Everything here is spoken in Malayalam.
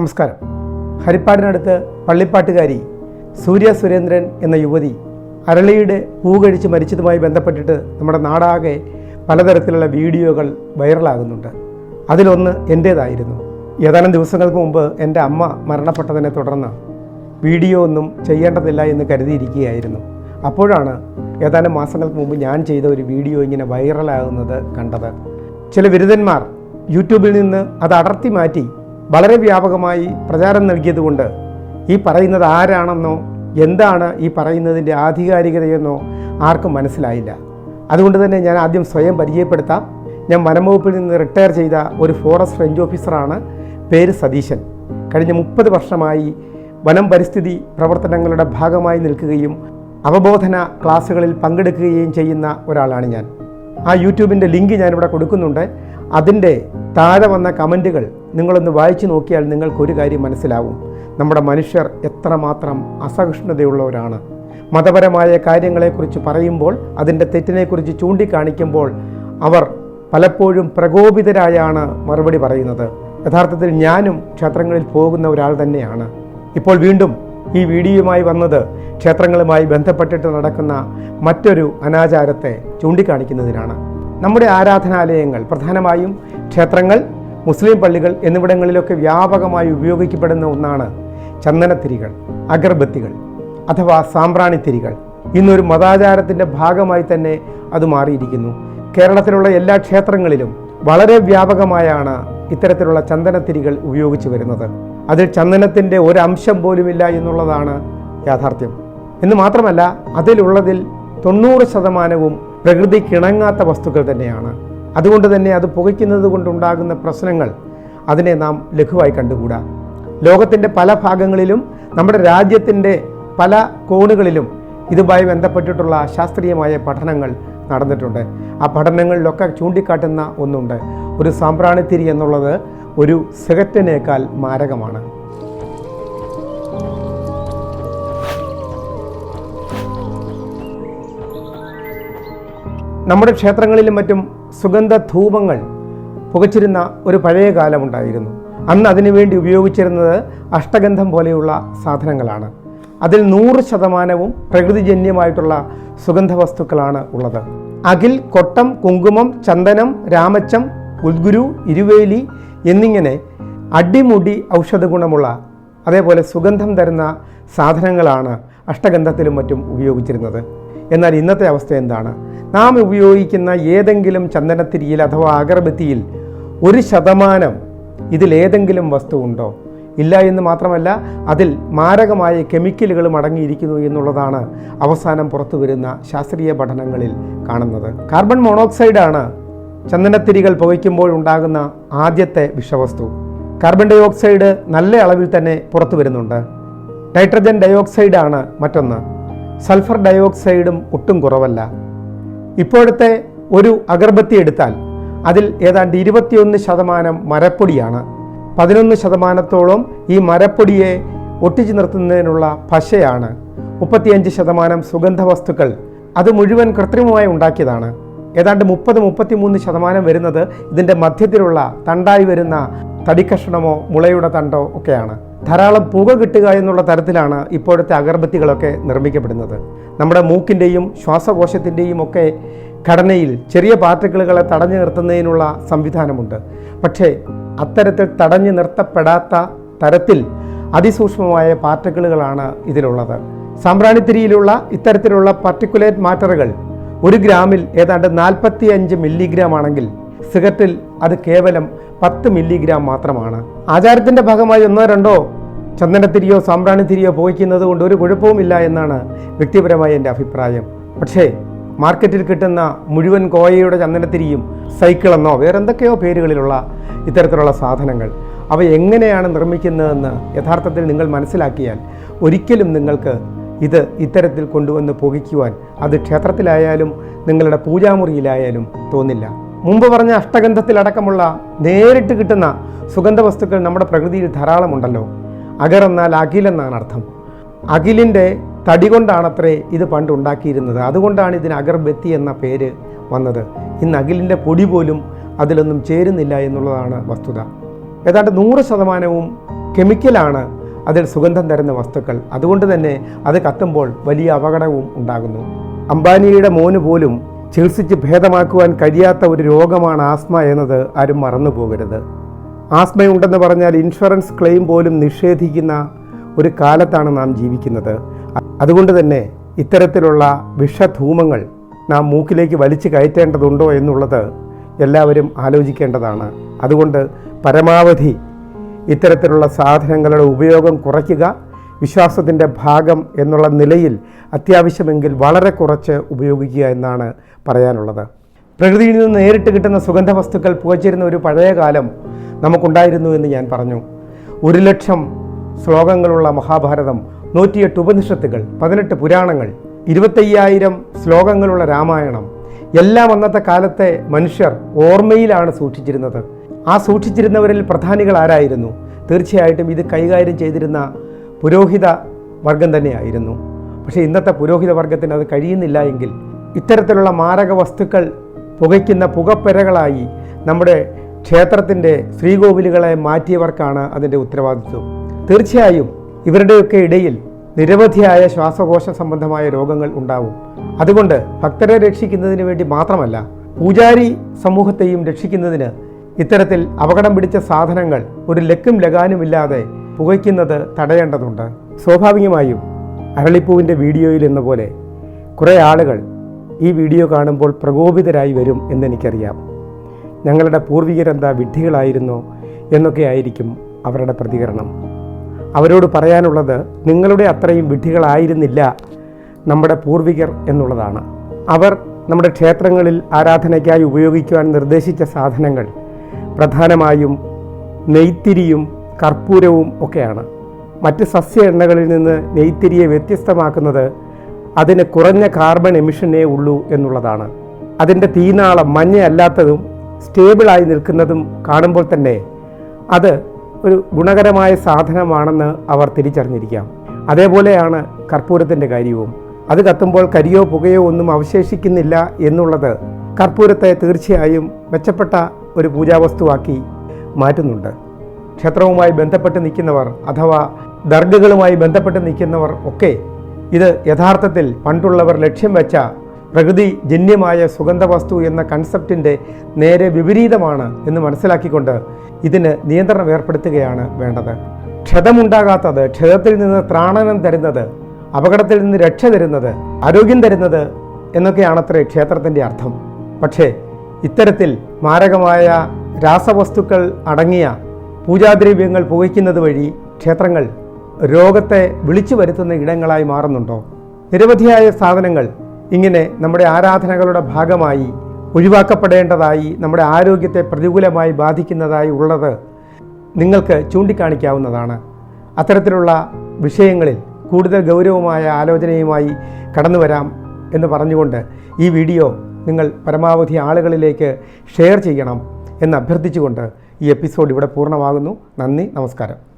നമസ്കാരം. ഹരിപ്പാടിനടുത്ത് പള്ളിപ്പാട്ടുകാരി സൂര്യ സുരേന്ദ്രൻ എന്ന യുവതി അരളിയുടെ പൂ കഴിച്ച് മരിച്ചതുമായി ബന്ധപ്പെട്ടിട്ട് നമ്മുടെ നാടാകെ പലതരത്തിലുള്ള വീഡിയോകൾ വൈറലാകുന്നുണ്ട്. അതിലൊന്ന് എന്റേതായിരുന്നു ഏതാനും ദിവസങ്ങൾക്ക് മുമ്പ് എന്റെ അമ്മ മരണപ്പെട്ടതിനെ തുടർന്ന് വീഡിയോ ഒന്നും ചെയ്യേണ്ടതില്ല എന്ന് കരുതിയിരിക്കുകയായിരുന്നു. അപ്പോഴാണ് ഏതാനും മാസങ്ങൾക്ക് മുമ്പ് ഞാൻ ചെയ്ത ഒരു വീഡിയോ ഇങ്ങനെ വൈറലാകുന്നത് കണ്ടത്. ചില ബിരുദന്മാർ യൂട്യൂബിൽ നിന്ന് അത് അടർത്തി മാറ്റി വളരെ വ്യാപകമായി പ്രചാരം നൽകിയതുകൊണ്ട് ഈ പറയുന്നത് ആരാണെന്നോ എന്താണ് ഈ പറയുന്നതിന്റെ ആധികാരികതയെന്നോ ആർക്കും മനസ്സിലായില്ല. അതുകൊണ്ട് തന്നെ ഞാൻ ആദ്യം സ്വയം പരിചയപ്പെടുത്താം. ഞാൻ വനംവകുപ്പിൽ നിന്ന് റിട്ടയർ ചെയ്ത ഒരു ഫോറസ്റ്റ് റേഞ്ച് ഓഫീസറാണ് പേര് സതീശൻ. കഴിഞ്ഞ മുപ്പത് വർഷമായി വനം പരിസ്ഥിതി പ്രവർത്തനങ്ങളുടെ ഭാഗമായി നിൽക്കുകയും അവബോധന ക്ലാസ്സുകളിൽ പങ്കെടുക്കുകയും ചെയ്യുന്ന ഒരാളാണ് ഞാൻ. ആ യൂട്യൂബിന്റെ ലിങ്ക് ഞാനിവിടെ കൊടുക്കുന്നുണ്ട്. അതിന്റെ താഴെ വന്ന കമന്റുകൾ നിങ്ങളൊന്ന് വായിച്ചു നോക്കിയാൽ നിങ്ങൾക്കൊരു കാര്യം മനസ്സിലാവും. നമ്മുടെ മനുഷ്യർ എത്രമാത്രം അസഹിഷ്ണുതയുള്ളവരാണ്. മതപരമായ കാര്യങ്ങളെക്കുറിച്ച് പറയുമ്പോൾ അതിന്റെ തെറ്റിനെക്കുറിച്ച് ചൂണ്ടിക്കാണിക്കുമ്പോൾ അവർ പലപ്പോഴും പ്രകോപിതരായാണ് മറുപടി പറയുന്നത്. യഥാർത്ഥത്തിൽ ഞാനും ക്ഷേത്രങ്ങളിൽ പോകുന്ന ഒരാൾ തന്നെയാണ്. ഇപ്പോൾ വീണ്ടും ഈ വീഡിയോയുമായി വന്നത് ക്ഷേത്രങ്ങളുമായി ബന്ധപ്പെട്ടിട്ട് നടക്കുന്ന മറ്റൊരു അനാചാരത്തെ ചൂണ്ടിക്കാണിക്കുന്നതിനാണ്. നമ്മുടെ ആരാധനാലയങ്ങൾ പ്രധാനമായും ക്ഷേത്രങ്ങൾ മുസ്ലിം പള്ളികൾ എന്നിവിടങ്ങളിലൊക്കെ വ്യാപകമായി ഉപയോഗിക്കപ്പെടുന്ന ഒന്നാണ് ചന്ദനത്തിരികൾ അഗർബത്തികൾ അഥവാ സാമ്പ്രാണിത്തിരികൾ. ഇന്നൊരു മതാചാരത്തിന്റെ ഭാഗമായി തന്നെ അത് മാറിയിരിക്കുന്നു. കേരളത്തിലുള്ള എല്ലാ ക്ഷേത്രങ്ങളിലും വളരെ വ്യാപകമായാണ് ഇത്തരത്തിലുള്ള ചന്ദനത്തിരികൾ ഉപയോഗിച്ചു വരുന്നത്. അതിൽ ചന്ദനത്തിന്റെ ഒരംശം പോലുമില്ല എന്നുള്ളതാണ് യാഥാർത്ഥ്യം. എന്ന് മാത്രമല്ല അതിലുള്ളതിൽ തൊണ്ണൂറ് ശതമാനവും പ്രകൃതിക്കിണങ്ങാത്ത വസ്തുക്കൾ തന്നെയാണ്. അതുകൊണ്ട് തന്നെ അത് പുകയ്ക്കുന്നത് കൊണ്ടുണ്ടാകുന്ന പ്രശ്നങ്ങൾ അതിനെ നാം ലഘുവായി കണ്ടുകൂടാ. ലോകത്തിന്റെ പല ഭാഗങ്ങളിലും നമ്മുടെ രാജ്യത്തിന്റെ പല കോണുകളിലും ഇതുമായി ബന്ധപ്പെട്ടിട്ടുള്ള ശാസ്ത്രീയമായ പഠനങ്ങൾ നടന്നിട്ടുണ്ട്. ആ പഠനങ്ങളിലൊക്കെ ചൂണ്ടിക്കാട്ടുന്ന ഒന്നുണ്ട്. ഒരു സാമ്പ്രാണിത്തിരി എന്നുള്ളത് ഒരു സിഗരറ്റിനേക്കാൾ മാരകമാണ്. നമ്മുടെ ക്ഷേത്രങ്ങളിലും മറ്റും സുഗന്ധ ധൂപങ്ങൾ പുകച്ചിരുന്ന ഒരു പഴയ കാലമുണ്ടായിരുന്നു. അന്ന് അതിനുവേണ്ടി ഉപയോഗിച്ചിരുന്നത് അഷ്ടഗന്ധം പോലെയുള്ള സാധനങ്ങളാണ്. അതിൽ നൂറ് ശതമാനവും പ്രകൃതിജന്യമായിട്ടുള്ള സുഗന്ധ വസ്തുക്കളാണ് ഉള്ളത്. അകിൽ കൊട്ടം കുങ്കുമം ചന്ദനം രാമച്ചം ഉദ്ഗുരു ഇരുവേലി എന്നിങ്ങനെ അടിമുടി ഔഷധ ഗുണമുള്ള അതേപോലെ സുഗന്ധം തരുന്ന സാധനങ്ങളാണ് അഷ്ടഗന്ധത്തിലും മറ്റും ഉപയോഗിച്ചിരുന്നത്. എന്നാൽ ഇന്നത്തെ അവസ്ഥ എന്താണ്? നാം ഉപയോഗിക്കുന്ന ഏതെങ്കിലും ചന്ദനത്തിരിയിൽ അഥവാ അഗർബത്തിയിൽ ഒരു ശതമാനം ഇതിലേതെങ്കിലും വസ്തു ഉണ്ടോ? ഇല്ല എന്ന് മാത്രമല്ല അതിൽ മാരകമായ കെമിക്കലുകളും അടങ്ങിയിരിക്കുന്നു എന്നുള്ളതാണ് അവസാനം പുറത്തു വരുന്ന ശാസ്ത്രീയ പഠനങ്ങളിൽ കാണുന്നത്. കാർബൺ മോണോക്സൈഡാണ് ചന്ദനത്തിരികൾ പുകയ്ക്കുമ്പോൾ ഉണ്ടാകുന്ന ആദ്യത്തെ വിഷവസ്തു. കാർബൺ ഡൈ ഓക്സൈഡ് നല്ല അളവിൽ തന്നെ പുറത്തു വരുന്നുണ്ട്. നൈട്രജൻ ഡയോക്സൈഡാണ് മറ്റൊന്ന്. സൾഫർ ഡയോക്സൈഡും ഒട്ടും കുറവല്ല. ഇപ്പോഴത്തെ ഒരു അഗർബത്തി എടുത്താൽ അതിൽ ഏതാണ്ട് ഇരുപത്തിയൊന്ന് ശതമാനം മരപ്പൊടിയാണ്. പതിനൊന്ന് ശതമാനത്തോളം ഈ മരപ്പൊടിയെ ഒട്ടിച്ചു നിർത്തുന്നതിനുള്ള പശയാണ്. മുപ്പത്തിയഞ്ച് ശതമാനം സുഗന്ധ വസ്തുക്കൾ അത് മുഴുവൻ കൃത്രിമമായി ഉണ്ടാക്കിയതാണ്. ഏതാണ്ട് മുപ്പത് മുപ്പത്തിമൂന്ന് ശതമാനം വരുന്നത് ഇതിന്റെ മധ്യത്തിലുള്ള തണ്ടായി വരുന്ന തടിക്കഷണമോ മുളയുടെ തണ്ടോ ഒക്കെയാണ്. ധാരാളം പുക കിട്ടുക എന്നുള്ള തരത്തിലാണ് ഇപ്പോഴത്തെ അഗർബത്തികളൊക്കെ നിർമ്മിക്കപ്പെടുന്നത്. നമ്മുടെ മൂക്കിന്റെയും ശ്വാസകോശത്തിന്റെയും ഒക്കെ ഘടനയിൽ ചെറിയ പാർട്ടിക്കിളുകളെ തടഞ്ഞു നിർത്തുന്നതിനുള്ള സംവിധാനമുണ്ട്. പക്ഷേ അത്തരത്തിൽ തടഞ്ഞു നിർത്തപ്പെടാത്ത തരത്തിൽ അതിസൂക്ഷ്മമായ പാർട്ടിക്കിളുകളാണ് ഇതിലുള്ളത്. സാമ്പ്രാണിത്തിരിയിലുള്ള ഇത്തരത്തിലുള്ള പർട്ടിക്കുലേറ്റ് മാറ്ററുകൾ ഒരു ഗ്രാമിൽ ഏതാണ്ട് നാൽപ്പത്തി അഞ്ച് മില്ലിഗ്രാം ആണെങ്കിൽ സിഗരറ്റിൽ അത് കേവലം പത്ത് മില്ലിഗ്രാം മാത്രമാണ്. ആചാരത്തിന്റെ ഭാഗമായി ഒന്നോ രണ്ടോ ചന്ദനത്തിരിയോ സാമ്പ്രാണിത്തിരിയോ പോയിക്കുന്നത് കൊണ്ട് ഒരു കുഴപ്പവുമില്ല എന്നാണ് വ്യക്തിപരമായ എന്റെ അഭിപ്രായം. പക്ഷേ മാർക്കറ്റിൽ കിട്ടുന്ന മുഴുവൻ കോയയുടെ ചന്ദനത്തിരിയും സൈക്കിളെന്നോ വേറെന്തൊക്കെയോ പേരുകളിലുള്ള ഇത്തരത്തിലുള്ള സാധനങ്ങൾ അവ എങ്ങനെയാണ് നിർമ്മിക്കുന്നതെന്ന് യഥാർത്ഥത്തിൽ നിങ്ങൾ മനസ്സിലാക്കിയാൽ ഒരിക്കലും നിങ്ങൾക്ക് ഇത് ഇത്തരത്തിൽ കൊണ്ടുവന്ന് പുകയ്ക്കുവാൻ അത് ക്ഷേത്രത്തിലായാലും നിങ്ങളുടെ പൂജാമുറിയിലായാലും തോന്നില്ല. മുമ്പ് പറഞ്ഞ അഷ്ടഗന്ധത്തിലടക്കമുള്ള നേരിട്ട് കിട്ടുന്ന സുഗന്ധ വസ്തുക്കൾ നമ്മുടെ പ്രകൃതിയിൽ ധാരാളമുണ്ടല്ലോ. അഗർ എന്നാൽ അഖിലെന്നാണ് അർത്ഥം. അഖിലിന്റെ തടി കൊണ്ടാണത്രേ ഇത് പണ്ട് ഉണ്ടാക്കിയിരുന്നത്. അതുകൊണ്ടാണ് ഇതിന് അഗർബത്തി എന്ന പേര് വന്നത്. ഇന്ന് അഖിലിന്റെ പൊടി പോലും അതിലൊന്നും ചേരുന്നില്ല എന്നുള്ളതാണ് വസ്തുത. ഏതാണ്ട് നൂറ് ശതമാനവും കെമിക്കലാണ് അതിൽ സുഗന്ധം തരുന്ന വസ്തുക്കൾ. അതുകൊണ്ട് തന്നെ അത് കത്തുമ്പോൾ വലിയ അപകടവും ഉണ്ടാകുന്നു. അംബാനിയുടെ മോന് പോലും ചികിത്സിച്ച് ഭേദമാക്കുവാൻ കഴിയാത്ത ഒരു രോഗമാണ് ആസ്മ എന്നത് ആരും മറന്നു പോകരുത്. ആസ്മയുണ്ടെന്ന് പറഞ്ഞാൽ ഇൻഷുറൻസ് ക്ലെയിം പോലും നിഷേധിക്കുന്ന ഒരു കാലത്താണ് നാം ജീവിക്കുന്നത്. അതുകൊണ്ട് തന്നെ ഇത്തരത്തിലുള്ള വിഷധൂമങ്ങൾ നാം മൂക്കിലേക്ക് വലിച്ചു കയറ്റേണ്ടതുണ്ടോ എന്നുള്ളത് എല്ലാവരും ആലോചിക്കേണ്ടതാണ്. അതുകൊണ്ട് പരമാവധി ഇത്തരത്തിലുള്ള സാധനങ്ങളുടെ ഉപയോഗം കുറയ്ക്കുക. വിശ്വാസത്തിന്റെ ഭാഗം എന്നുള്ള നിലയിൽ അത്യാവശ്യമെങ്കിൽ വളരെ കുറച്ച് ഉപയോഗിക്കുക എന്നാണ് പറയാനുള്ളത്. പ്രകൃതിയിൽ നിന്ന് നേരിട്ട് കിട്ടുന്ന സുഗന്ധ വസ്തുക്കൾ പുകച്ചിരുന്ന ഒരു പഴയ കാലം നമുക്കുണ്ടായിരുന്നു എന്ന് ഞാൻ പറഞ്ഞു. ഒരു ലക്ഷം ശ്ലോകങ്ങളുള്ള മഹാഭാരതം നൂറ്റിയെട്ട് ഉപനിഷത്തുകൾ പതിനെട്ട് പുരാണങ്ങൾ ഇരുപത്തയ്യായിരം ശ്ലോകങ്ങളുള്ള രാമായണം എല്ലാം അന്നത്തെ കാലത്തെ മനുഷ്യർ ഓർമ്മയിലാണ് സൂക്ഷിച്ചിരുന്നത്. ആ സൂക്ഷിച്ചിരുന്നവരിൽ പ്രധാനികൾ ആരായിരുന്നു? തീർച്ചയായിട്ടും ഇത് കൈകാര്യം ചെയ്തിരുന്ന പുരോഹിത വർഗം തന്നെയായിരുന്നു. പക്ഷേ ഇന്നത്തെ പുരോഹിത വർഗത്തിന് അത് കഴിയുന്നില്ല എങ്കിൽ ഇത്തരത്തിലുള്ള മാരക വസ്തുക്കൾ പുകയ്ക്കുന്ന പുകപ്പെരകളായി നമ്മുടെ ക്ഷേത്രത്തിന്റെ ശ്രീകോവിലുകളെ മാറ്റിയവർക്കാണ് അതിന്റെ ഉത്തരവാദിത്വം. തീർച്ചയായും ഇവരുടെയൊക്കെ ഇടയിൽ നിരവധിയായ ശ്വാസകോശ സംബന്ധമായ രോഗങ്ങൾ ഉണ്ടാവും. അതുകൊണ്ട് ഭക്തരെ രക്ഷിക്കുന്നതിന് വേണ്ടി മാത്രമല്ല പൂജാരി സമൂഹത്തെയും രക്ഷിക്കുന്നതിന് ഇത്തരത്തിൽ അപകടം പിടിച്ച സാധനങ്ങൾ ഒരു ലക്കും ലഗാനുമില്ലാതെ പുകയ്ക്കുന്നത് തടയേണ്ടതുണ്ട്. സ്വാഭാവികമായും അരളിപ്പൂവിന്റെ വീഡിയോയിൽ എന്ന പോലെ കുറേ ആളുകൾ ഈ വീഡിയോ കാണുമ്പോൾ പ്രകോപിതരായി വരും എന്നെനിക്കറിയാം. ഞങ്ങളുടെ പൂർവികരെന്താ വിഡ്ഢികളായിരുന്നു എന്നൊക്കെ ആയിരിക്കും അവരുടെ പ്രതികരണം. അവരോട് പറയാനുള്ളത് നിങ്ങളുടെ അത്രയും വിഡ്ഢികളായിരുന്നില്ല നമ്മുടെ പൂർവികർ എന്നുള്ളതാണ്. അവർ നമ്മുടെ ക്ഷേത്രങ്ങളിൽ ആരാധനയ്ക്കായി ഉപയോഗിക്കുവാൻ നിർദ്ദേശിച്ച സാധനങ്ങൾ പ്രധാനമായും നെയ്ത്തിരിയും കർപ്പൂരവും ഒക്കെയാണ്. മറ്റ് സസ്യ എണ്ണകളിൽ നിന്ന് നെയ്ത്തിരിയെ വ്യത്യസ്തമാക്കുന്നത് അതിന് കുറഞ്ഞ കാർബൺ എമിഷനേ ഉള്ളൂ എന്നുള്ളതാണ്. അതിന്റെ തീനാളം മഞ്ഞയല്ലാത്തതും സ്റ്റേബിളായി നിൽക്കുന്നതും കാണുമ്പോൾ തന്നെ അത് ഒരു ഗുണകരമായ സാധനമാണെന്ന് അവർ തിരിച്ചറിഞ്ഞിരിക്കാം. അതേപോലെയാണ് കർപ്പൂരത്തിന്റെ കാര്യവും. അത് കത്തുമ്പോൾ കരിയോ പുകയോ ഒന്നും അവശേഷിക്കുന്നില്ല എന്നുള്ളത് കർപ്പൂരത്തെ തീർച്ചയായും മെച്ചപ്പെട്ട ഒരു പൂജാവസ്തുവാക്കി മാറ്റുന്നുണ്ട്. ക്ഷേത്രവുമായി ബന്ധപ്പെട്ട് നിൽക്കുന്നവർ അഥവാ ദർഗകളുമായി ബന്ധപ്പെട്ട് നിൽക്കുന്നവർ ഒക്കെ ഇത് യഥാർത്ഥത്തിൽ പണ്ടുള്ളവർ ലക്ഷ്യം വെച്ച പ്രകൃതി ജന്യമായ സുഗന്ധവസ്തു എന്ന കൺസെപ്റ്റിന്റെ നേരെ വിപരീതമാണ് എന്ന് മനസ്സിലാക്കിക്കൊണ്ട് ഇതിന് നിയന്ത്രണം ഏർപ്പെടുത്തുകയാണ് വേണ്ടത്. ക്ഷതമുണ്ടാകാത്തത് ക്ഷതത്തിൽ നിന്ന് ത്രാണനം തരുന്നത് അപകടത്തിൽ നിന്ന് രക്ഷ തരുന്നത് ആരോഗ്യം തരുന്നത് എന്നൊക്കെയാണത്രേ ക്ഷേത്രത്തിന്റെ അർത്ഥം. പക്ഷേ ഇത്തരത്തിൽ മാരകമായ രാസവസ്തുക്കൾ അടങ്ങിയ പൂജാദ്രവ്യങ്ങൾ പുകയ്ക്കുന്നത് വഴി ക്ഷേത്രങ്ങൾ രോഗത്തെ വിളിച്ചു വരുത്തുന്ന ഇടങ്ങളായി മാറുന്നുണ്ടോ? നിരവധിയായ സാധനങ്ങൾ ഇങ്ങനെ നമ്മുടെ ആരാധനകളുടെ ഭാഗമായി ഒഴിവാക്കപ്പെടേണ്ടതായി നമ്മുടെ ആരോഗ്യത്തെ പ്രതികൂലമായി ബാധിക്കുന്നതായി ഉള്ളത് നിങ്ങൾക്ക് ചൂണ്ടിക്കാണിക്കാവുന്നതാണ്. അത്തരത്തിലുള്ള വിഷയങ്ങളിൽ കൂടുതൽ ഗൗരവമായ ആലോചനയുമായി കടന്നു വരാം എന്ന് പറഞ്ഞുകൊണ്ട് ഈ വീഡിയോ നിങ്ങൾ പരമാവധി ആളുകളിലേക്ക് ഷെയർ ചെയ്യണം എന്ന് അഭ്യർത്ഥിച്ചുകൊണ്ട് ഈ എപ്പിസോഡ് ഇവിടെ പൂർണമാകുന്നു. നന്ദി നമസ്കാരം.